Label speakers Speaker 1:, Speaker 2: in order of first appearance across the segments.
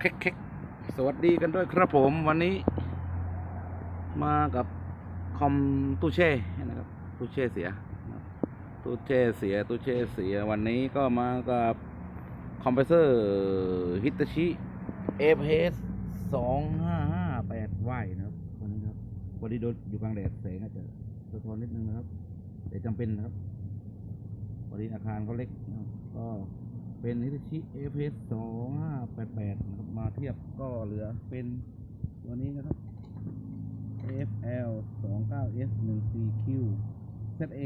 Speaker 1: เค็กเค็กสวัสดีกันด้วยครับผมวันนี้ มากับคอมตู้แช่นะครับตู้แช่เสียตู้แช่เสียตู้แช่เสียวันนี้ก็มากับคอมเพรสเซอร์ฮิตาชิเอฟเอสสองห้าห้าแปดวนะครับวันนี้ครับวันนี้โดนอยู่กลางแดดแสงอาจจะสะท้อนนิดนึงนะครับแต่จำเป็นนะครับวันนี้อาคารเขาเล็กก็เป็นฮิตาชิ AFS สองห้า เทียบก็เหลือเป็นตัวนี้นะครับ AFL สองเก้า S หนึ่ง CQ ZA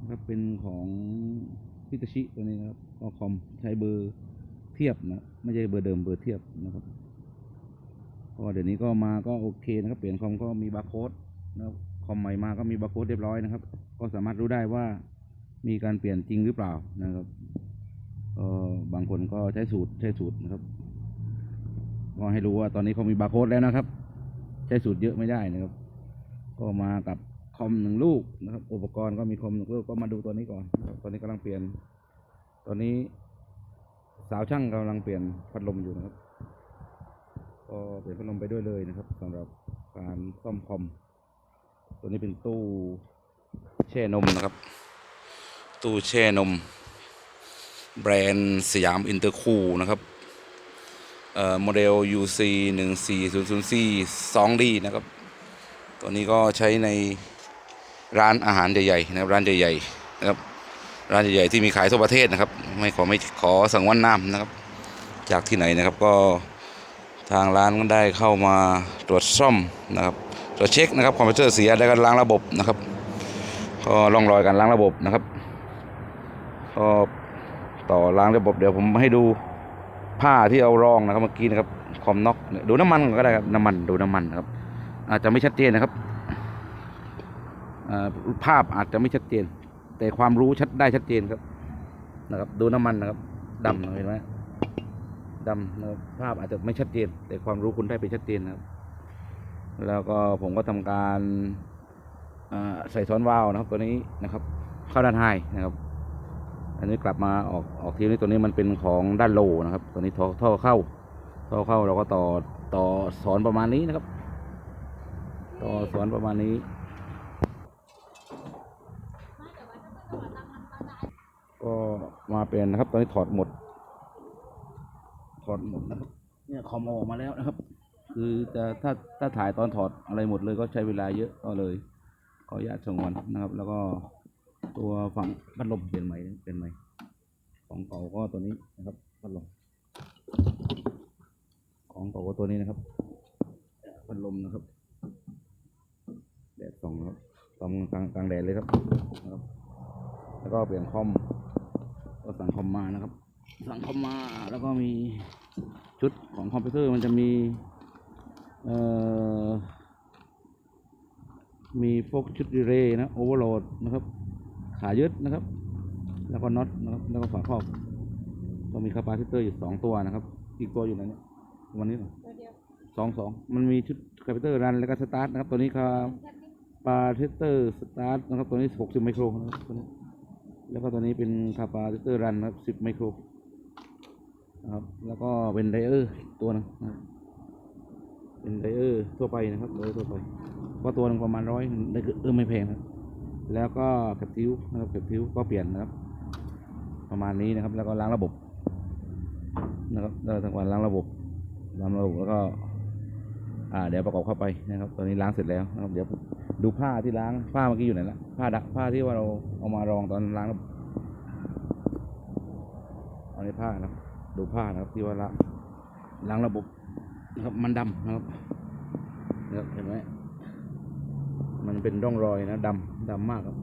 Speaker 1: นะครับเป็นของฮิตาชิตัวนี้นะครับก็คอมใช้เบอร์เทียบนะไม่ใช่เบอร์เดิมเบอร์เทียบนะครับก็เดี๋ยวนี้ก็มาก็โอเคนะครับ เปลี่ยนคอมก็มีบาร์โค้ดนะครับคอมใหม่มาก็มีบาร์โค้ดเรียบร้อยนะครับ ก็สามารถรู้ได้ว่ามีการเปลี่ยนจริงหรือเปล่านะครับก็บางคนก็ใช้สูตรใช้สูตรนะครับ ก็ให้รู้ว่าตอนนี้เขามีบาร์โค้ดแล้วนะครับ ใช้สูตรเยอะไม่ได้นะครับ ก็มากับคอมหนึ่งลูกนะครับ อุปกรณ์ก็มีคอมหนึ่งลูกก็มาดูตัวนี้ก่อน ตอนนี้กำลังเปลี่ยน ตอนนี้สาวช่างกำลังเปลี่ยนพัดลมอยู่นะครับ ก็เปลี่ยนพัดลมไปด้วยเลยนะครับสำหรับการซ่อมคอม ตัวนี้เป็นตู้แช่นมนะครับ ตู้แช่นม แบรนด์สยามอินเตอร์คูลนะครับ โมเดล UC 1 4 0 0 4 2D นะครับ ตัวนี้ก็ใช้ในร้านอาหารใหญ่ๆนะครับร้านใหญ่ๆนะครับร้านใหญ่ๆที่มีขายทั่วประเทศนะครับ ไม่ขอไม่ขอสั่งวันนามนะครับ จากที่ไหนนะครับก็ทางร้านก็ได้เข้ามาตรวจซ่อมนะครับตรวจเช็คนะครับคอมพิวเตอร์เสียแล้ก็ล้างระบบนะครับก็ร่องรอยการล้างระบบนะครับก็ต่อล้างระบบเดี๋ยวผมให้ดู ผ้าที่เอารองนะครับเมื่อกี้นะครับคอมน็อกดูน้ำมันก็ได้ครับน้ำมันดูน้ำมันนะครับ อาจจะไม่ชัดเจนนะครับภาพอาจจะไม่ชัดเจน แต่ความรู้ชัดได้ชัดเจนครับนะครับ ดูน้ำมันนะครับดำเห็นไหมดำนะครับภาพอาจจะไม่ชัดเจน แต่ความรู้คุณได้ไปชัดเจนนะครับ แล้วก็ผมก็ทำการใส่ซ้อนวาล์วนะครับ ตัวนี้นะครับ เข้าด้านไฮนะครับ อันนี้กลับมาออกออกทีนี้ตัวนี้มันเป็นของด้านโลนะครับ ตัวนี้ท่อท่อเข้าท่อเข้าเราก็ต่อต่อสอนประมาณนี้นะครับ ต่อสอนประมาณนี้ ก็มาเป็นนะครับ ตอนนี้ถอดหมด ถอดหมดนะครับ เนี่ยคอมอออกมาแล้วนะครับ คือจะถ้าถ้าถ่ายตอนถอดอะไรหมดเลยก็ใช้เวลาเยอะก็เลยขออนุญาตสงวนนะครับ แล้วก็ ตัวฝั่งพัดลมเปลี่ยนใหม่เปลี่ยนใหม่ของเก่าก็ตัวนี้นะครับพัดลมของเก่าก็ตัวนี้นะครับพัดลมนะครับแดดส่องนะครับตอนกลางกลางแดดเลยครับนะครับ แล้วก็เปลี่ยนคอมก็สั่งคอมมานะครับ สั่งคอมมาแล้วก็มีชุดของคอมพิวเตอร์มันจะมีเอ่อมีพวกชุดดีเรย์นะโอเวอร์โหลดนะครับ ขายึดนะครับ แล้วก็น็อตนะครับแล้วก็ฝาครอบก็มีคาปาซิเตอร์อยู่สองตัวนะครับ อีกตัวอยู่ไหนเนี่ยวันนี้เหรอ
Speaker 2: ตัวเดียว
Speaker 1: สองสองมันมีชุดคาปาซิเตอร์รันแล้วก็สตาร์ทนะครับ ตัวนี้คาปาซิเตอร์สตาร์ทนะครับ ตัวนี้หกสิบไมโครนะครับตัวนี้แล้วก็ตัวนี้เป็นคาปาซิเตอร์รันนะครับสิบไมโครนะครับ แล้วก็เป็นไดเออร์ตัวหนึงนะครับเป็นไดเออร์ทั่วไปนะครับไดเออร์ทั่วไปก็ตัวหนึงประมาณร้อยไดเออร์ไม่แพงนะครับ แล้วก็แคปทิวนะครับแคปทิวก็เปลี่ยนนะครับ ประมาณนี้นะครับ แล้วก็ล้างระบบนะครับเราทำการล้างระบบล้างระบบแล้วก็ อ่า เดี๋ยวประกอบเข้าไปนะครับ ตอนนี้ล้างเสร็จแล้วนะครับเดี๋ยวดูผ้าที่ล้างผ้าเมื่อกี้อยู่ไหนละผ้าดักผ้าที่ว่าเราเอามารองตอนล้างระบบเอาในผ้านะครับ ดูผ้านะครับที่ว่าล้างล้างระบบนะครับมันดำนะครับเห็นไหม มันเป็นร่องรอยนะดำดำมากครับ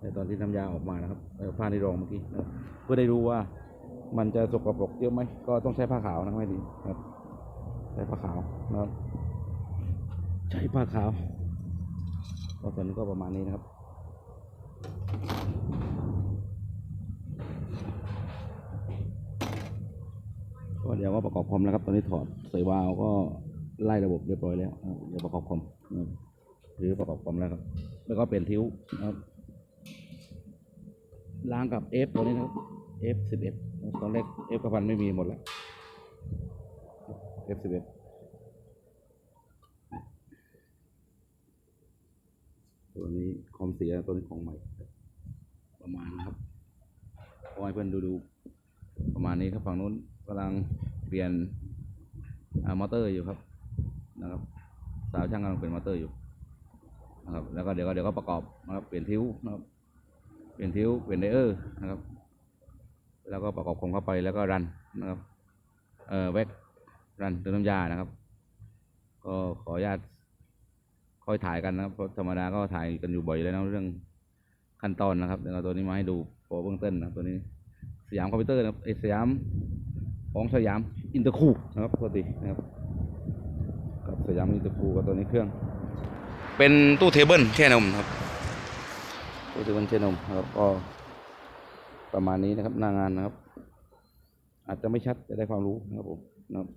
Speaker 1: ในตอนที่น้ำยาออกมานะครับเออผ้าที่รองเมื่อกี้เพื่อได้รู้ว่ามันจะสกปรกเยอะไหมก็ต้องใช้ผ้าขาวนะไม่ดีครับใช้ผ้าขาวนะครับใช้ผ้าขาวก็ส่วนนี้ก็ประมาณนี้นะครับก็เดี๋ยวก็ประกอบคอมแล้วครับ ตอนนี้ถอดใส่วาล์วก็ไล่ระบบเรียบร้อยแล้วเดี๋ยวประกอบคอมนะครับ หรือประกอบคอมแล้วครับ แล้วก็เปลี่ยนทิ้วนะครับล้างกับ F ตัวนี้นะครับ F สิบเอ็ดตอนแรก F กระพันไม่มีหมดแล้ว F11 ตัวนี้คอมเสียตัวนี้ของใหม่ ประมาณนะครับขอให้เพื่อนดูดูประมาณนี้ครับฝั่งนู้นกำลังเปลี่ยนมอเตอร์อยู่ครับนะครับ สาวช่างกำลังเปลี่ยนมอเตอร์อยู่ นะครับ แล้วก็เดี๋ยวก็เดี๋ยวก็ประกอบนะครับ เปลี่ยนทิ้วนะครับ เปลี่ยนทิ้ว เปลี่ยนไดเออร์นะครับ แล้วก็ประกอบคงเข้าไปแล้วก็รันนะครับ เอ่อแวกรันเติมน้ำยานะครับ ก็ขออนุญาตค่อยถ่ายกันนะครับ เพราะธรรมดาก็ถ่ายกันอยู่บ่อยแล้วนะเรื่องขั้นตอนนะครับเดี๋ยวเอาตัวนี้มาให้ดูโปรเบื้องต้นนะครับตัวนี้สยามคอมพิวเตอร์นะครับเอสยามของสยามอินเตอร์คูนะครับปกตินะครับกับสยามอินเตอร์คูกับตัวนี้เครื่อง เป็นตู้เทเบิลแช่นมครับตู้เทเบิลแช่นมครับก็ประมาณนี้นะครับหน้างานนะครับ อาจจะไม่ชัดจะได้ความรู้นะครับผมนะครับ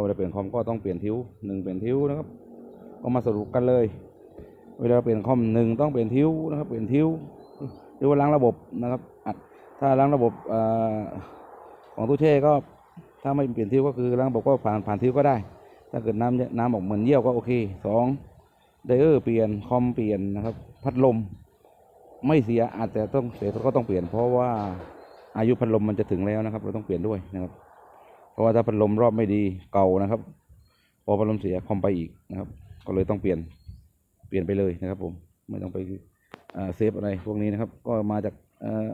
Speaker 1: เวลาเปลี่ยนคอมก็ต้องเปลี่ยนทิ้วหนึ่งเปลี่ยนทิ้วนะครับ ก็มาสรุปกันเลย เวลาเปลี่ยนคอมหนึ่งต้องเปลี่ยนทิ้วนะครับ เปลี่ยนทิ้วหรือว่าล้างระบบนะครับอัดถ้าล้างระบบอของตู้แช่ก็ถ้าไม่เปลี่ยนทิ้วก็คือล้างระบบก็ผ่านผ่านทิ้วก็ได้ ถ้าเกิดน้ำน้ำออกเหมือนเยี่ยวก็โอเคสอง ไดเออร์เปลี่ยนคอมเปลี่ยนนะครับ พัดลมไม่เสียอาจจะต้องเสียก็ต้องเปลี่ยน เพราะว่าอายุพัดลมมันจะถึงแล้วนะครับ เราต้องเปลี่ยนด้วยนะครับ เพราะว่าถ้าพัดลมรอบไม่ดีเก่านะครับ พอพัดลมเสียคอมไปอีกนะครับ ก็เลยต้องเปลี่ยนเปลี่ยนไปเลยนะครับ ผมไม่ต้องไปเซฟอะไรพวกนี้นะครับ ก็มาจากเอ่อ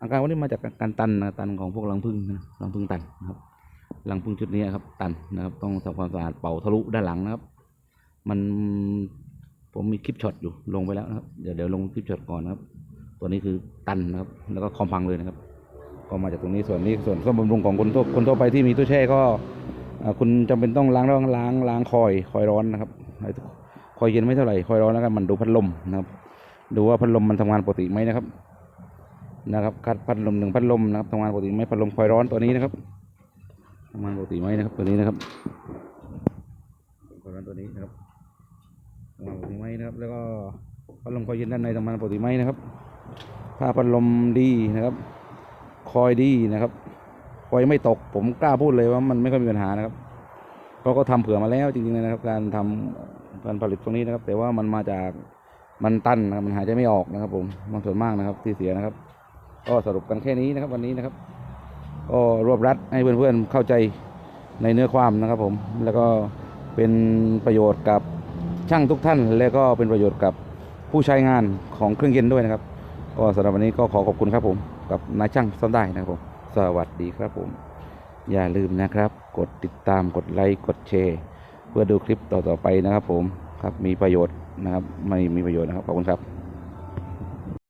Speaker 1: อาการวันนี้มาจากการตันนะตันของพวกรังพึ่งนะรังพึ่งตันนะครับรังพึ่งชุดนี้ครับ ตันนะครับ ต้องทำความสะอาดเป่าทะลุด้านหลังนะครับ มันผมมีคลิปช็อตอยู่ลงไปแล้วนะครับ เดี๋ยวเดี๋ยวลงคลิปช็อตก่อนนะครับ ตัวนี้คือตันนะครับ แล้วก็คอมพังเลยนะครับ ก็มาจากตรงนี้ส่วนนี้ส่วนซ่อมบำรุงของคนทั่วคนทั่วไปที่มีตู้แช่ก็คุณจำเป็นต้องล้างล้างล้างล้างคอยคอยร้อนนะครับคอยเย็นไม่เท่าไหร่คอยร้อนแล้วกันมันดูพัดลมนะครับ ดูว่าพัดลมมันทำงานปกติไหมนะครับ นะครับคัดพัดลมหนึ่งพัดลมนะครับทำงานปกติไหมพัดลมคอยร้อนตัวนี้นะครับทำงานปกติไหมนะครับ ตัวนี้นะครับคอยร้อนตัวนี้นะครับ ทำงานปกติไหมนะครับ แล้วก็พัดลมคอยเย็นด้านในทำงานปกติไหมนะครับถ้าพัดลมดีนะครับ คอยดีนะครับคอยไม่ตกผมกล้าพูดเลยว่ามันไม่ค่อยมีปัญหานะครับ เพราะก็ทำเผื่อมาแล้วจริงๆนะครับ การทำการผลิตตรงนี้นะครับ แต่ว่ามันมาจากมันตันนะครับมันหายใจไม่ออกนะครับผมบางส่วนมากนะครับที่เสียนะครับ ก็สรุปกันแค่นี้นะครับ วันนี้นะครับ ก็รวบรัดให้เพื่อนๆเข้าใจในเนื้อความนะครับผมแล้วก็เป็นประโยชน์กับ ช่างทุกท่าน และก็เป็นประโยชน์กับผู้ใช้งานของเครื่องเย็นด้วยนะครับก็สำหรับวันนี้ก็ขอขอบคุณครับผม กับนายช่างซ่อมได้นะครับผม สวัสดีครับผม อย่าลืมนะครับ กดติดตามกดไลค์กดแชร์เพื่อดูคลิปต่อๆไปนะครับผมครับมีประโยชน์นะครับไม่มีประโยชน์นะครับขอบคุณครับ